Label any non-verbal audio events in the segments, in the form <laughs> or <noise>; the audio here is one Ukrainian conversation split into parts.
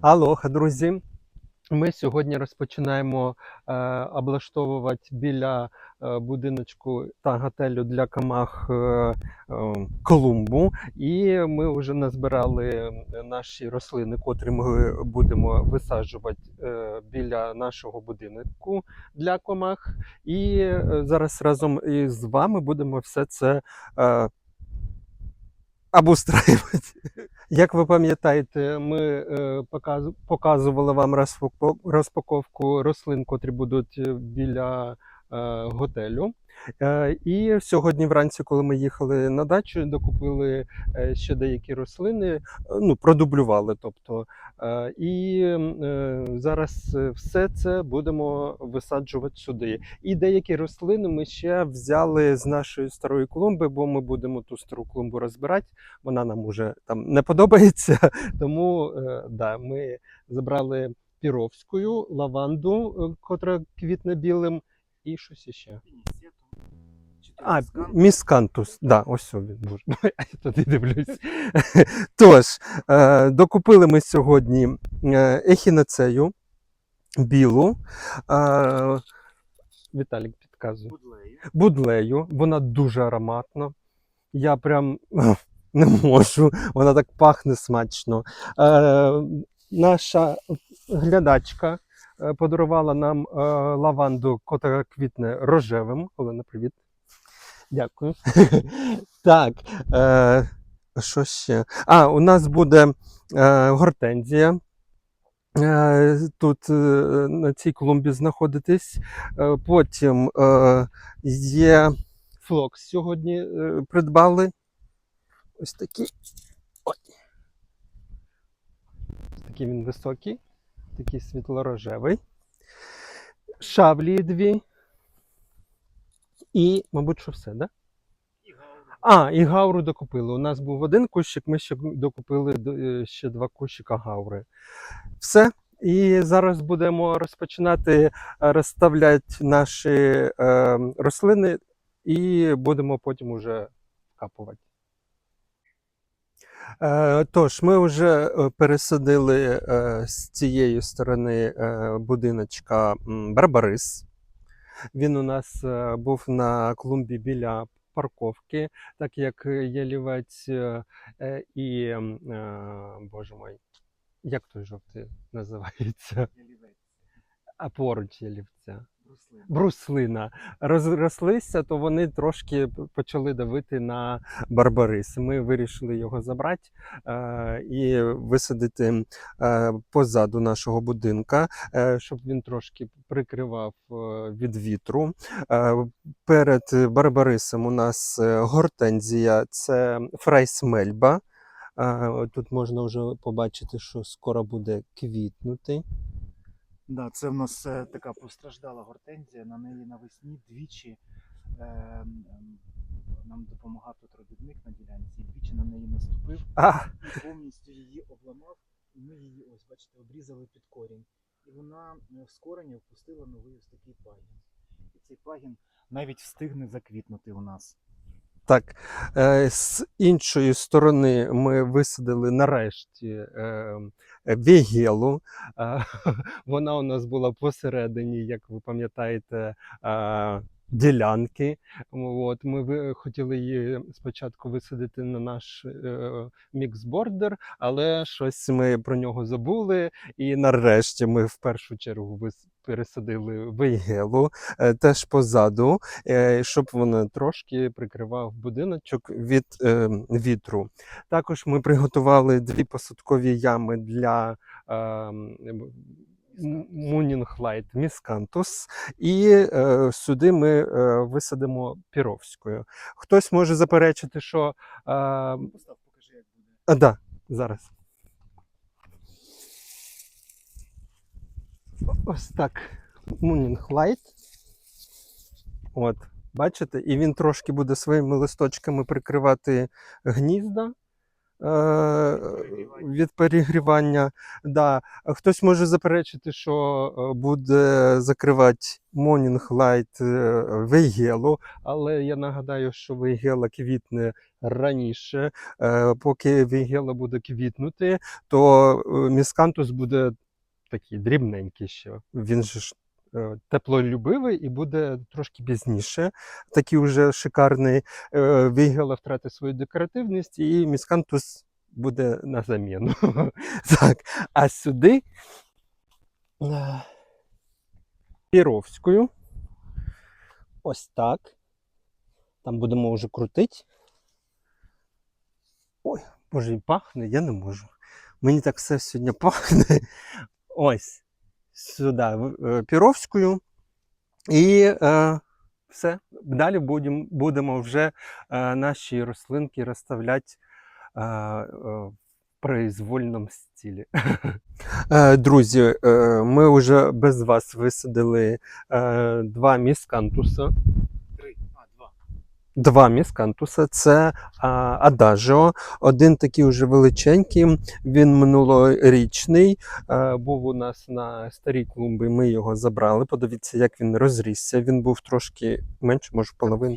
Алоха, друзі. Ми сьогодні розпочинаємо е, облаштовувати біля е, будиночку та готелю для камах е, е, клумбу. І ми вже назбирали наші рослини, котрі ми будемо висаджувати е, біля нашого будинку для комах. І е, зараз разом із вами будемо все це е, обустраювати. Як ви пам'ятаєте, ми е, показ- показували вам розпако- розпаковку рослин, котрі будуть е, біля е, готелю. Е, і сьогодні вранці, коли ми їхали на дачу, докупили е, ще деякі рослини, е, ну, продублювали. Тобто, і зараз все це будемо висаджувати сюди. І деякі рослини ми ще взяли з нашої старої клумби, бо ми будемо ту стару клумбу розбирати. Вона нам уже там не подобається. <laughs> Тому да, ми забрали піровську, лаванду, котра квітне білим, і щось іще. А, міскантус, да, ось він боже. <laughs> Я туди дивлюсь. <laughs> Тож, е, докупили ми сьогодні е, ехінацею білу. Е, Віталік підказує. Будлею. Вона дуже ароматна. Я прям <laughs> не можу. Вона так пахне смачно. Наша глядачка подарувала нам лаванду, котра квітне рожевим. Олена, привіт. Дякую. <laughs> так. Е, що ще? А, у нас буде е, гортензія. Е, Тут е, на цій клумбі знаходитись. Е, Потім є флокс сьогодні придбали. Ось такий. Ой. Такий він високий, такий світло-рожевий. Шавлі дві. І, мабуть, що все, да? А, і гауру докупили. У нас був один кущик, ми ще докупили е, ще два кущика гаури. Все. І зараз будемо розпочинати е, розставляти наші е, рослини і будемо потім уже капувати. Е, Тож, ми вже е, пересадили е, з цієї сторони е, будиночка барбарис. Він у нас е, був на клумбі біля парковки, так як ялівець е, е, і, боже мой, як той жовтий називається? А поруч ялівця. Бруслина розрослися, то вони трошки почали давити на барбарис. Ми вирішили його забрати е, і висадити е, позаду нашого будинка, е, щоб він трошки прикривав е, від вітру. Е, перед барбарисом у нас е, гортензія, це фрайсмельба. Е, тут можна вже побачити, що скоро буде квітнути. Да, це в нас е, така постраждала гортензія. На неї навесні двічі е, нам допомагав тут робітник на ділянці. Двічі на неї наступив А, повністю її обламав. І ми її, ось, бачите, обрізали під корінь. І вона е, з кореня впустила новий ось такий пагін. І цей пагін навіть встигне заквітнути у нас. Так, е, з іншої сторони ми висадили нарешті е, вігелу. Е, <laughs> Вона у нас була посередині, як ви пам'ятаєте, ділянки. От, ми хотіли її спочатку висадити на наш е, міксбордер, але щось ми про нього забули. І нарешті ми в першу чергу пересадили вигелу е, теж позаду е, щоб він трошки прикривав будиночок від вітру. Також ми приготували дві посадкові ями для Мунінглайт Міскантус, і е, сюди ми е, висадимо піровською. Хтось може заперечити, що. Е, Постав, покажи, як буде. а, да, зараз. Ось так. Мунінглайт. От, бачите, і він трошки буде своїми листочками прикривати гнізда. Від перегрівання. Да. Хтось може заперечити, що е, буде закривати Morning Light е, Вейгелу, але я нагадаю, що Вейгела квітне раніше. Е, Поки Вейгела буде квітнути, то е, Міскантус буде такий дрібненький ще. Він же е, теплолюбивий і буде трошки пізніше. Такий вже шикарний. Е, Вейгела втратить свою декоративність, і Міскантус буде на заміну. <laughs> так. А сюди е, Піровською. Ось так. Там будемо вже крутити. Ой, боже, і пахне, я не можу. Мені так все сьогодні пахне. Ось. Сюди е, Піровською. І е, все. Далі будемо, будемо вже е, наші рослинки розставляти е, е, в произвольному стилі. <laughs> Е, Друзі, е, ми вже без вас висадили е, два міскантуса. Два. Міскантуса це а, Адажіо. Один такий уже величенький, він минулорічний. А, був у нас на старій клумбі. Ми його забрали. Подивіться, як він розрісся. Він був трошки менше, може, половину.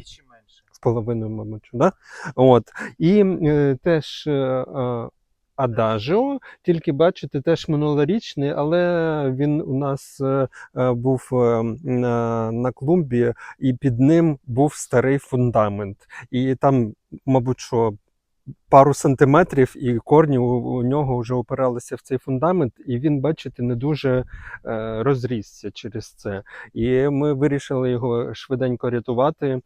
В половину, мабуть, да? От. І е, теж е, е, Адажіо, тільки бачите, теж минулорічний, але він у нас е, е, був е, на, клумбі, і під ним був старий фундамент. І там, мабуть, що. Пару сантиметрів і корні у, нього вже опиралися в цей фундамент, і він, бачите, не дуже розрісся через це. І ми вирішили його швиденько рятувати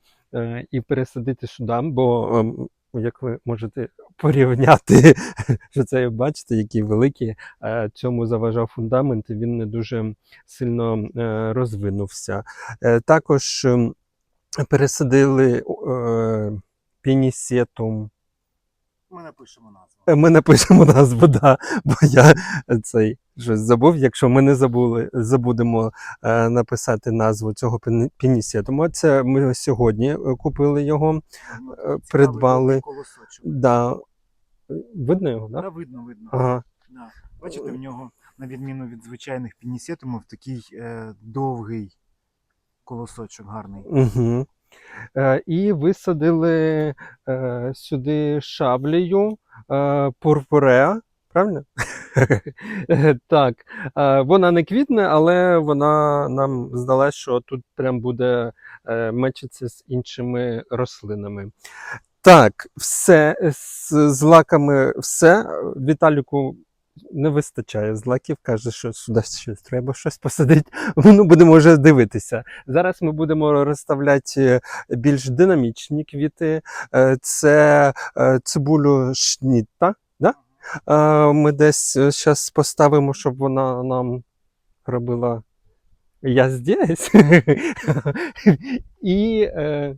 і пересадити сюди, бо ем, як ви можете <laughs> порівняти, <laughs> що це бачите, який великий, е, цьому заважав фундамент, і він не дуже сильно е, розвинувся. Е, Також ем, пересадили пінісетум. Ми напишемо назву. Е, Ми напишемо назву, да, бо я цей щось забув. Якщо ми не забули, забудемо е, написати назву цього пінісетуму. Це ми сьогодні е, купили його. Ну, е, придбали. Да. Видно його, Да? да? видно, видно. Ага. Да. Бачите, в нього, на відміну від звичайних пінісетумів, такий е, довгий колосочок гарний. Угу. Е, і висадили е, сюди шаблею е, пурпуреа. Правильно? <laughs> Так. Вона не квітне, але вона нам здалась, що тут прям буде мечитися з іншими рослинами. Так, все з, з лаками все. Віталіку не вистачає злаків, каже, що сюди щось треба щось посадити. <laughs> Ну, будемо вже дивитися. Зараз ми будемо розставляти більш динамічні квіти. Е, Це е, цибулю шнітта. Да? Е, Ми десь зараз поставимо, щоб вона нам робила я здесь. <laughs> І е,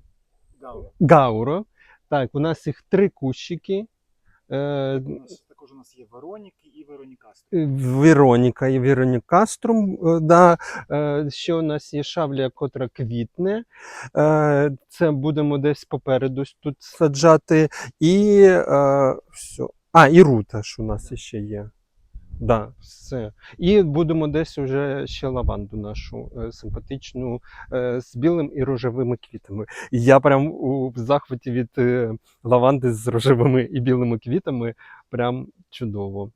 гауро. Так, у нас їх три кущики. Е, також у нас є Вероніки і Веронікасти. Вероніка і Веронікаструм. е, Да. Е, Ще у нас є шавля, котра квітне. Е, Це будемо десь попереду тут саджати. І е, все. А, і рута ж у нас ще є. Да, все. І будемо десь уже ще лаванду нашу е, симпатичну е, з білим і рожевими квітами. Я прям у захваті від е, лаванди з рожевими і білими квітами. Прям чудово.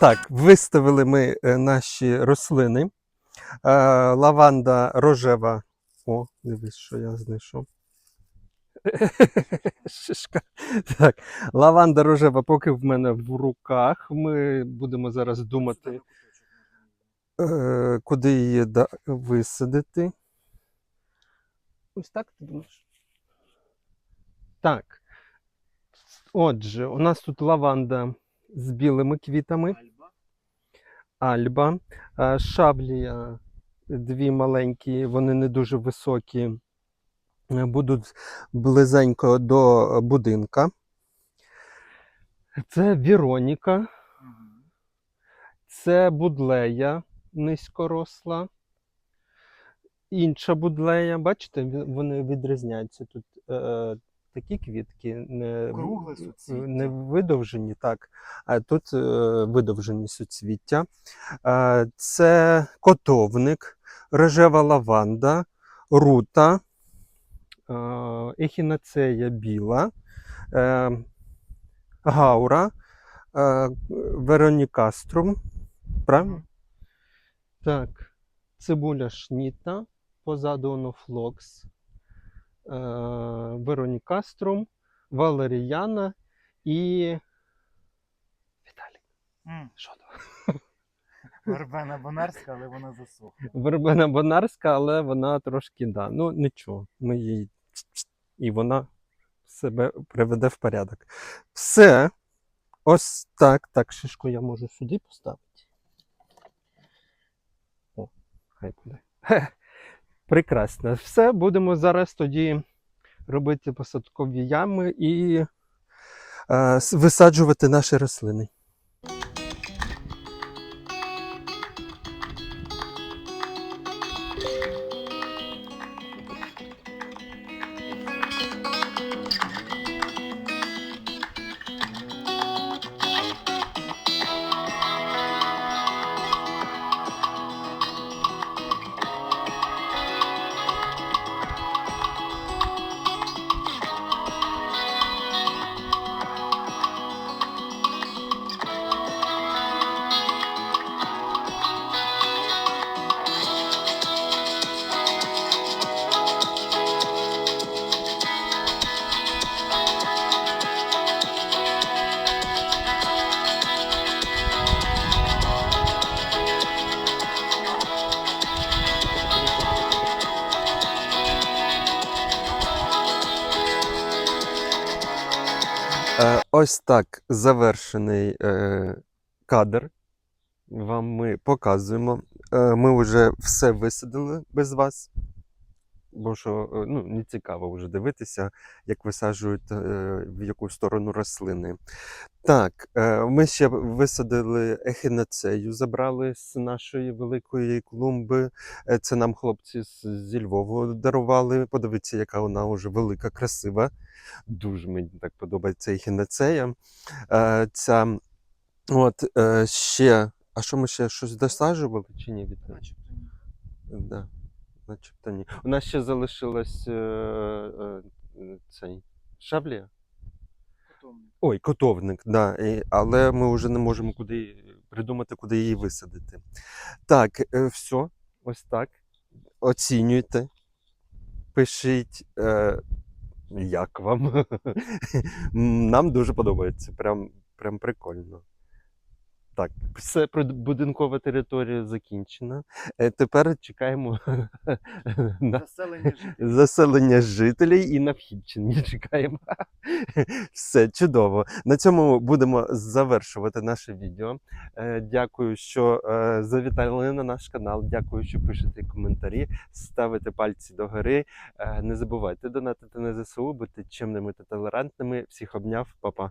Так, виставили ми е, наші рослини. Лаванда рожева. О, дивись, що я знайшов. <laughs> Шишка. Так, лаванда рожева, поки в мене в руках. Ми будемо зараз думати, е, куди її висадити. Ось так ти думаєш? Так. Отже, у нас тут лаванда з білими квітами. Альба. Е, шаблія, дві маленькі, вони не дуже високі, е, будуть близенько до будинка. Це Віроніка, це будлея низькоросла. Інша будлея, бачите, вони відрізняються тут. Е, такі квітки не, Кругле суцвіття. не видовжені, так, а тут е, видовжені суцвіття. Е, це котовник, рожева лаванда, рута, е, ехінацея біла, е, гаура, е, веронікаструм. Правильно? Так, цибуля шніта, позаду онофлокс, е, Веронікаструм, Валеріяна і. Віталій, М, що там? <laughs> Вербена Бонарська, але вона засохла. Вербена Бонарська, але вона трошки, да. Ну нічого, ми її. І вона себе приведе в порядок. Все. Ось так. Так, шишку я можу сюди поставити. О, хай буде. Прекрасно. Все, будемо зараз тоді робити посадкові ями і е, висаджувати наші рослини. Ось так завершений е, кадр. Вам ми показуємо. Е, ми вже все висадили без вас. Бо що е, ну, не цікаво вже дивитися, як висаджують е, в яку сторону рослини. Так, е, ми ще висадили ехінацею, забрали з нашої великої клумби. Це нам хлопці зі Львову дарували. Подивіться, яка вона вже велика, красива. Дуже мені так подобається ехінацея. Ця, от, ще, а що ми ще щось досаджували чи ні? Ні. Да, начебто ні. У нас ще залишилось е, е, е, цей шаблія. Котовник. Ой, котовник, да. І, але ми вже не можемо куди придумати, куди її висадити. Так, е, все, ось так. Оцінюйте, пишіть, е, як вам. <laughs> М, Нам дуже подобається. Прям, прям прикольно. Так, все будинкова територія закінчена. Е, Тепер чекаємо <laughs> на Заселення жителів. заселення жителей і на вхідчині чекаємо. Все чудово. На цьому будемо завершувати наше відео. Е, Дякую, що е, завітали на наш канал. Дякую, що пишете коментарі, ставите пальці догори. Не забувайте донатити на ЗСУ, бути чимними та толерантними. Всіх обняв, Па-па.